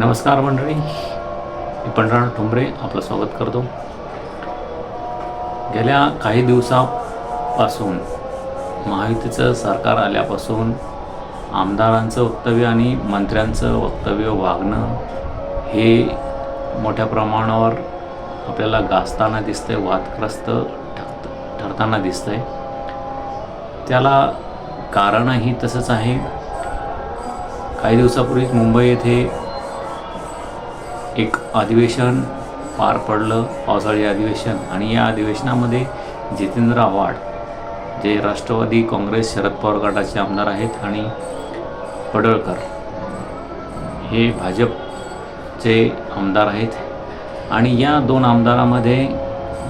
नमस्कार मंडळी मी पंडराण ठुंबरे आपलं स्वागत करतो. गेल्या काही दिवसापासून महायुतीचं सरकार आल्यापासून आमदारांचं वक्तव्य आणि मंत्र्यांचं वक्तव्य वागणं हे मोठ्या प्रमाणावर आपल्याला गाजताना दिसतंय वादग्रस्त ठरत ठरताना दिसतंय. त्याला कारणही तसंच आहे. काही दिवसापूर्वीच मुंबई येथे एक अधिवेशन पार पडलं पावसाळी अधिवेशन. आणि या अधिवेशनामध्ये जितेंद्र आव्हाड जे राष्ट्रवादी काँग्रेस शरद पवार गटाचे आमदार आहेत आणि पडळकर हे भाजपचे आमदार आहेत. आणि या दोन आमदारामध्ये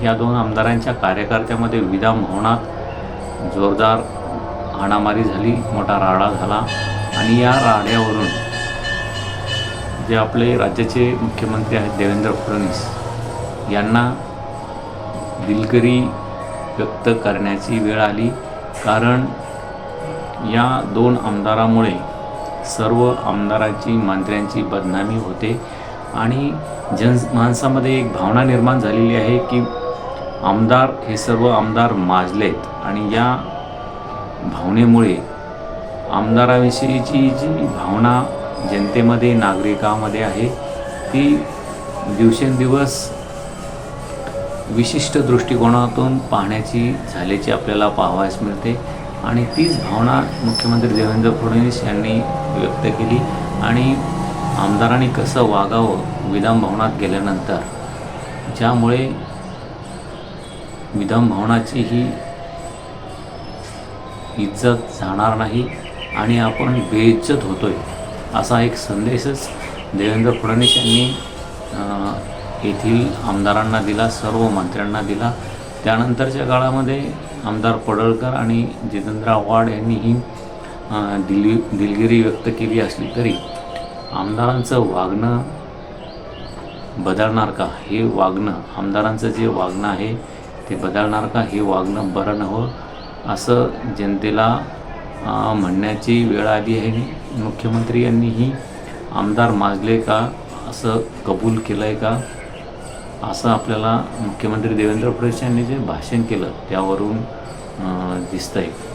या दोन आमदारांच्या कार्यकर्त्यामध्ये विधान भवनात जोरदार हाणामारी झाली मोठा राडा झाला. आणि या राड्यावरून जे आपले राज्याचे मुख्यमंत्री आहेत देवेंद्र फडणवीस यांना दिलगिरी व्यक्त करण्याची वेळ आली. कारण या दोन आमदारामुळे सर्व आमदारांची मंत्र्यांची बदनामी होते. आणि जन माणसामध्ये एक भावना निर्माण झालेली आहे की आमदार हे सर्व आमदार माजलेत. आणि या भावनेमुळे आमदाराविषयीची जी भावना जनतेमध्ये नागरिकामध्ये आहे ती दिवसेंदिवस विशिष्ट दृष्टिकोनातून पाहण्याची झाल्याची आपल्याला पाहावयास मिळते. आणि तीच भावना मुख्यमंत्री देवेंद्र फडणवीस यांनी व्यक्त केली. आणि आमदारांनी कसं वागावं विधानभवनात गेल्यानंतर ज्यामुळे विधानभवनाची ही इज्जत जाणार नाही आणि आपण बेइज्जत होतोय. असा एक संदेशच देवेंद्र फडणवीस यांनी येथील आमदारांना दिला सर्व मंत्र्यांना दिला. त्यानंतरच्या काळामध्ये आमदार पडळकर आणि जितेंद्र आव्हाड यांनीही ही दिली दिलगिरी व्यक्त केली असली तरी आमदारांचं वागणं बदलणार का? हे वागणं आमदारांचं जे वागणं आहे ते बदलणार का? हे वागणं बरं नव्हं असं जनतेला म्हणण्याची वेळ आली आहे. मुख्यमंत्री यांनीही आमदार माजले का? असं कबूल केलं आहे का? असं आपल्याला मुख्यमंत्री देवेंद्र फडणवीस यांनी जे भाषण केलं त्यावरून दिसतं आहे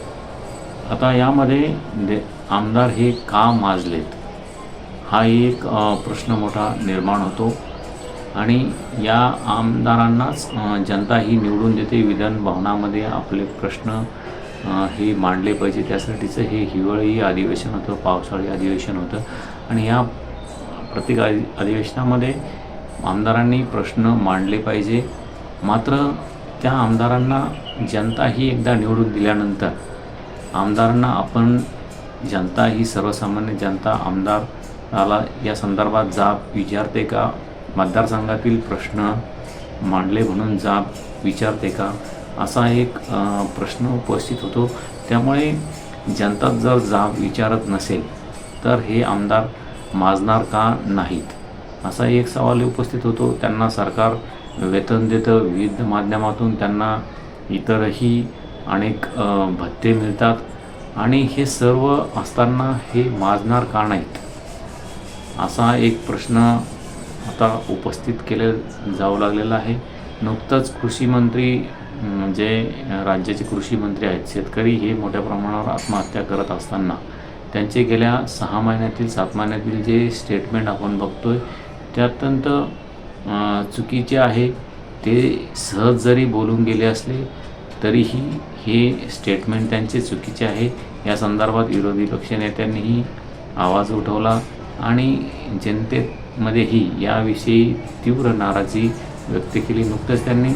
आता यामध्ये दे आमदार हे का माजलेत? हा एक प्रश्न मोठा निर्माण होतो. आणि या आमदारांनाच जनता ही निवडून देते. विधान भवनामध्ये आपले प्रश्न हे मांडले पाहिजे. त्यासाठीचं हे हिवाळी अधिवेशन होतं पावसाळी अधिवेशन होतं. आणि या प्रत्येक अधि अधिवेशनामध्ये आमदारांनी प्रश्न मांडले पाहिजे. मात्र त्या आमदारांना जनता ही एकदा निवडून दिल्यानंतर आमदारांना आपण जनता ही सर्वसामान्य जनता आमदाराला या संदर्भात जाब विचारते का? मतदारसंघातील प्रश्न मांडले म्हणून जाब विचारते का? असा एक प्रश्न उपस्थित होतो. त्यामुळे जनता जर जाब विचारत नसेल तर हे आमदार माजणार का नाहीत? असा एक सवाल उपस्थित होतो. त्यांना सरकार वेतन देतं विविध माध्यमातून त्यांना इतरही अनेक भत्ते मिळतात. आणि हे सर्व असताना हे माजणार का नाहीत? असा एक प्रश्न आता उपस्थित केले जाऊ लागलेला आहे. नुकतंच कृषी मंत्री जे राज्याचे कृषी मंत्री आहेत शेतकरी हे मोठ्या प्रमाणावर आत्महत्या करत असताना त्यांचे गेल्या सहा महिन्यातील सात महिन्यातील जे स्टेटमेंट आपण बघतोय ते अत्यंत चुकीचे आहे. ते सहज जरी बोलून गेले असले तरीही हे स्टेटमेंट त्यांचे चुकीचे आहे. या संदर्भात विरोधी पक्षनेत्यांनीही आवाज उठवला आणि जनतेमध्येही याविषयी तीव्र नाराजी व्यक्त केली. नुकतंच त्यांनी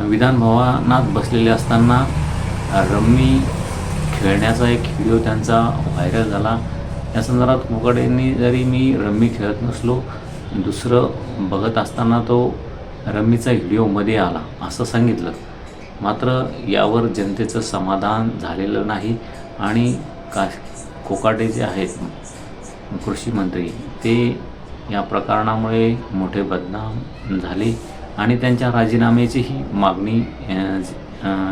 विधान भवनात बसलेले असताना रम्मी खेळण्याचा एक व्हिडिओ त्यांचा व्हायरल झाला. या संदर्भात कोकडेंनी जरी मी रम्मी खेळत नसलो दुसरं बघत असताना तो रम्मीचा व्हिडिओमध्ये आला असं सांगितलं. मात्र यावर जनतेचं समाधान झालेलं नाही आणि का कोकाटे जे आहेत कृषी मंत्री ते या प्रकरणामुळे मोठे बदनाम झाले. आणि त्यांच्या राजीनाम्याचीही मागणी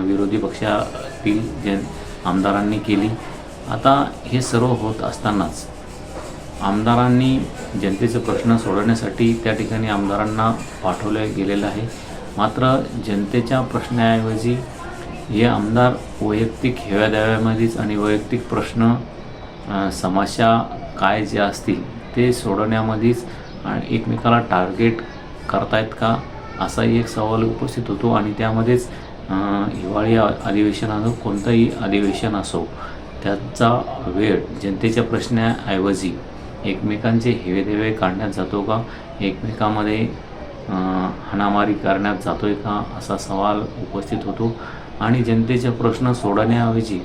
विरोधी पक्षातील जन आमदारांनी केली. आता हे सर्व होत असतानाच आमदारांनी जनतेचे प्रश्न सोडवण्यासाठी त्या ठिकाणी आमदारांना पाठवलं गेलेलं आहे. मात्र जनतेच्या प्रश्नाऐवजी हे आमदार वैयक्तिक हेव्यादाव्यामध्येच आणि वैयक्तिक प्रश्न समस्या काय जे असतील ते सोडवण्यामध्येच आणि एकमेकाला टार्गेट करतायत का? असाही एक सवाल उपस्थित होतो आणि त्यामध्येच हिवाळी अधिवेशनानं असो कोणतंही अधिवेशन असो त्याचा वेळ जनतेच्या प्रश्नाऐवजी एकमेकांचे हेवेदेवे काढण्यात जातो का? एकमेकामध्ये हाणामारी करण्यात जातोय का? असा सवाल उपस्थित होतो. आणि जनतेचे प्रश्न सोडवण्याऐवजी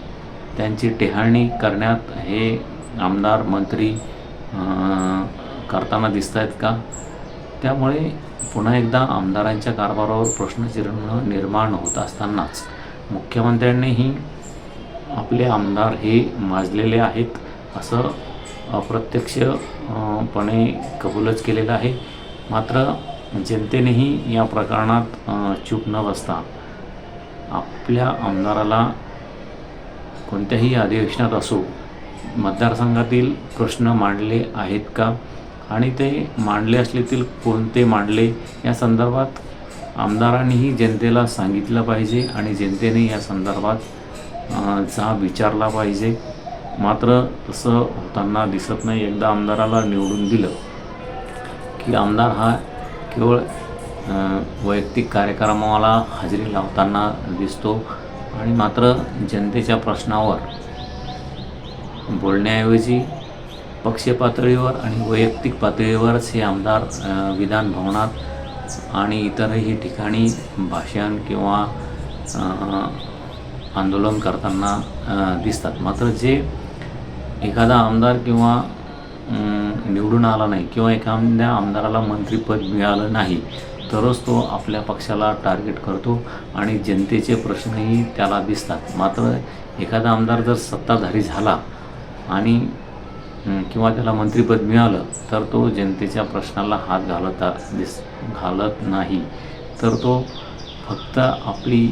त्यांची टेहाळणी करण्यात हे आमदार मंत्री करताना दिसत आहेत का? त्यामुळे पुन्हा एकदा आमदारांच्या कारभारावर प्रश्नचिन्ह निर्माण होत असतानाच मुख्यमंत्र्यांनीही आपले आमदार हे माजलेले आहेत असं अप्रत्यक्षपणे कबूलच केलेलं आहे. मात्र जनतेनेही या प्रकरणात चूप न बसता आपल्या आमदाराला कोणत्याही अधिवेशनात असो मतदारसंघातील प्रश्न मांडले आहेत का? आणि ते मांडले असलेतील कोणते मांडले? या संदर्भात आमदारांनीही जनतेला सांगितलं पाहिजे आणि जनतेने या संदर्भात जा विचारला पाहिजे. मात्र तसं होताना दिसत नाही. एकदा आमदाराला निवडून दिलं की आमदार हा केवळ वैयक्तिक कार्यक्रमाला हजेरी लावताना दिसतो आणि मात्र जनतेच्या प्रश्नावर बोलण्याऐवजी पक्ष पातळीवर आणि वैयक्तिक पातळीवरच हे आमदार विधान भवनात आणि इतरही ठिकाणी भाषण किंवा आंदोलन करताना दिसतात. मात्र जे एखादा आमदार किंवा निवडून आला नाही किंवा एखाद्या आमदाराला मंत्रिपद मिळालं नाही तरच तो आपल्या पक्षाला टार्गेट करतो आणि जनतेचे प्रश्नही त्याला दिसतात. मात्र एखादा आमदार जर सत्ताधारी झाला आणि किंवा त्याला मंत्रिपद मिळालं तर तो जनतेच्या प्रश्नाला हात घालत दिस घालत नाही. तर तो फक्त आपली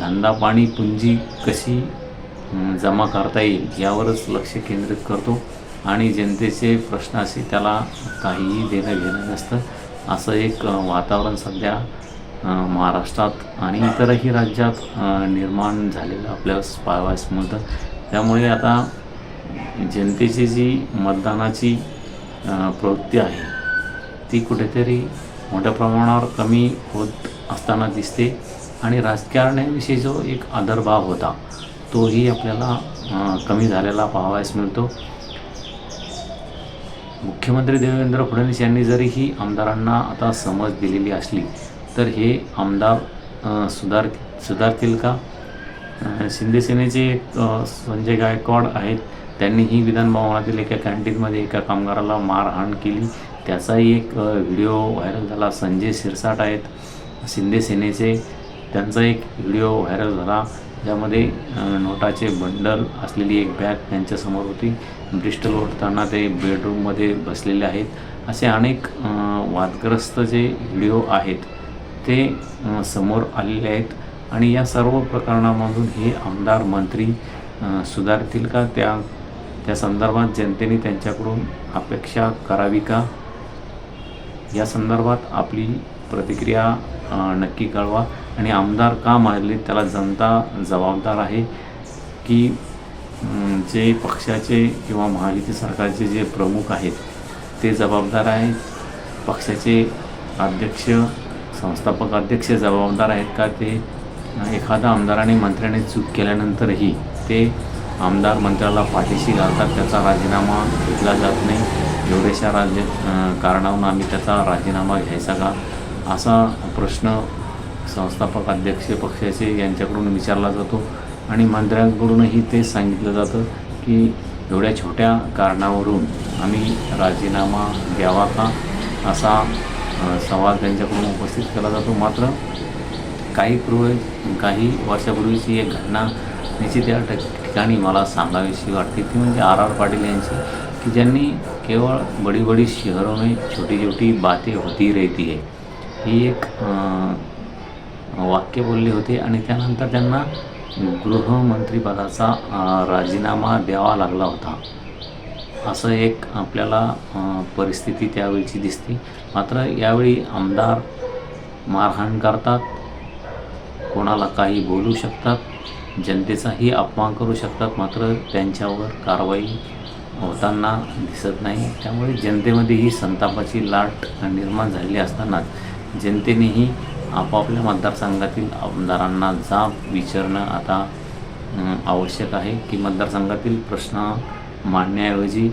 धंदा पाणी पुंजी कशी जमा करता येईल यावरच लक्ष केंद्रित करतो आणि जनतेचे प्रश्नाशी त्याला काहीही देणं घेणं नसतं. असं एक वातावरण सध्या महाराष्ट्रात आणि इतरही राज्यात निर्माण झालेलं आपल्याला पाहावयास मिळतं त्यामुळे आता जनतेची जी मतदानाची प्रवृत्ती आहे ती कुठेतरी मोठ्या प्रमाणावर कमी होत असताना दिसते आणि राजकारण्याविषयी जो एक आदरभाव होता तोही आपल्याला कमी झालेला पाहावयास मिळतो. मुख्यमंत्री देवेंद्र फडणवीस यांनी जरी ही आमदारांना आता समज दिलेली असली तर हे आमदार सुधार सुधारतील का? शिंदेसेनेचे एक, संजय गायकवाड आहेत त्यांनीही विधान भवनातील एका कॅन्टीनमध्ये एका कामगाराला मारहाण केली. त्याचाही एक व्हिडिओ व्हायरल झाला. संजय शिरसाट आहेत शिंदे सेनेचे. त्यांचा एक व्हिडिओ व्हायरल झाला. ज्यामध्ये नोटाचे बंडल असलेली एक बॅग त्यांच्यासमोर होती. ब्रिस्टल ओढताना ते बेडरूममध्ये बसलेले आहेत. असे अनेक वादग्रस्त जे व्हिडिओ आहेत ते समोर आलेले आहेत. आणि या सर्व प्रकरणामधून हे आमदार मंत्री सुधारतील का? त्या त्या संदर्भात जनतेने त्यांच्याकडून अपेक्षा करावी का? या संदर्भात आपली प्रतिक्रिया नक्की कळवा. आणि आमदार का मारले त्याला जनता जबाबदार आहे की जे पक्षाचे किंवा महायुती सरकारचे जे प्रमुख आहेत ते जबाबदार आहेत? पक्षाचे अध्यक्ष संस्थापक अध्यक्ष जबाबदार आहेत का ते? एखादा आमदाराने मंत्र्याने चूक केल्यानंतरही ते आमदार मंत्र्याला पाठीशी घालतात त्याचा राजीनामा घेतला जात नाही. एवढ्याशा राज्य कारणावरून आम्ही त्याचा राजीनामा घ्यायचा का? असा प्रश्न संस्थापक अध्यक्ष पक्षाचे यांच्याकडून विचारला जातो. आणि मंत्र्यांकडूनही तेच सांगितलं जातं की एवढ्या छोट्या कारणावरून आम्ही राजीनामा द्यावा का? असा सवाल त्यांच्याकडून उपस्थित केला जातो. मात्र काही पूर्वी काही वर्षापूर्वीची एक घटना निश्चित या टक्के ठिकाणी मला सांगावीशी वाटते ती म्हणजे आर आर पाटील यांची की ज्यांनी केवळ बडी बडी शहरों में छोटी छोटी बातें होती रहती है ही एक वाक्य बोलले होते आणि त्यानंतर त्यांना गृहमंत्रीपदाचा राजीनामा द्यावा लागला होता. असं एक आपल्याला परिस्थिती त्यावेळची दिसते. मात्र यावेळी आमदार मारहाण करतात कोणाला काही बोलू शकतात जनतेचाही अपमान करू शकतात मात्र त्यांच्यावर कारवाई होताना दिसत नाही. त्यामुळे जनतेमध्ये ही संतापाची लाट निर्माण झालेली असतानाच जनतेनेही आपापल्या मतदारसंघातील आमदारांना जाब विचारणं आता आवश्यक आहे की मतदारसंघातील प्रश्न मांडण्याऐवजी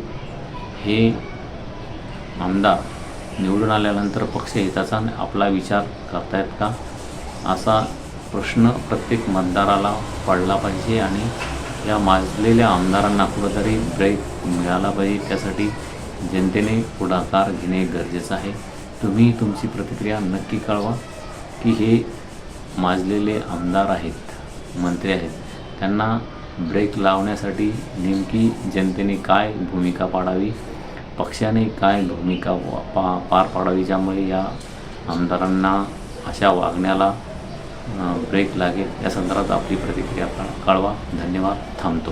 हे आमदार निवडून आल्यानंतर पक्षहिताचा आपला विचार करतायत का? असा प्रश्न प्रत्येक मतदाराला पडला पाहिजे आणि या माजलेल्या आमदारांना कुठंतरी ब्रेक मिळाला पाहिजे. त्यासाठी जनतेने पुढाकार घेणे गरजेचं आहे. तुम्ही तुमची प्रतिक्रिया नक्की कळवा की हे माजलेले आमदार आहेत मंत्री आहेत. त्यांना ब्रेक लावण्यासाठी नेमकी जनतेने काय भूमिका पाडावी पक्षाने काय भूमिका पा पार पाडावी? ज्यामुळे या आमदारांना अशा वागण्याला ब्रेक लागेल या संदर्भात आपली प्रतिक्रिया आपण कळवा धन्यवाद. थांबतो.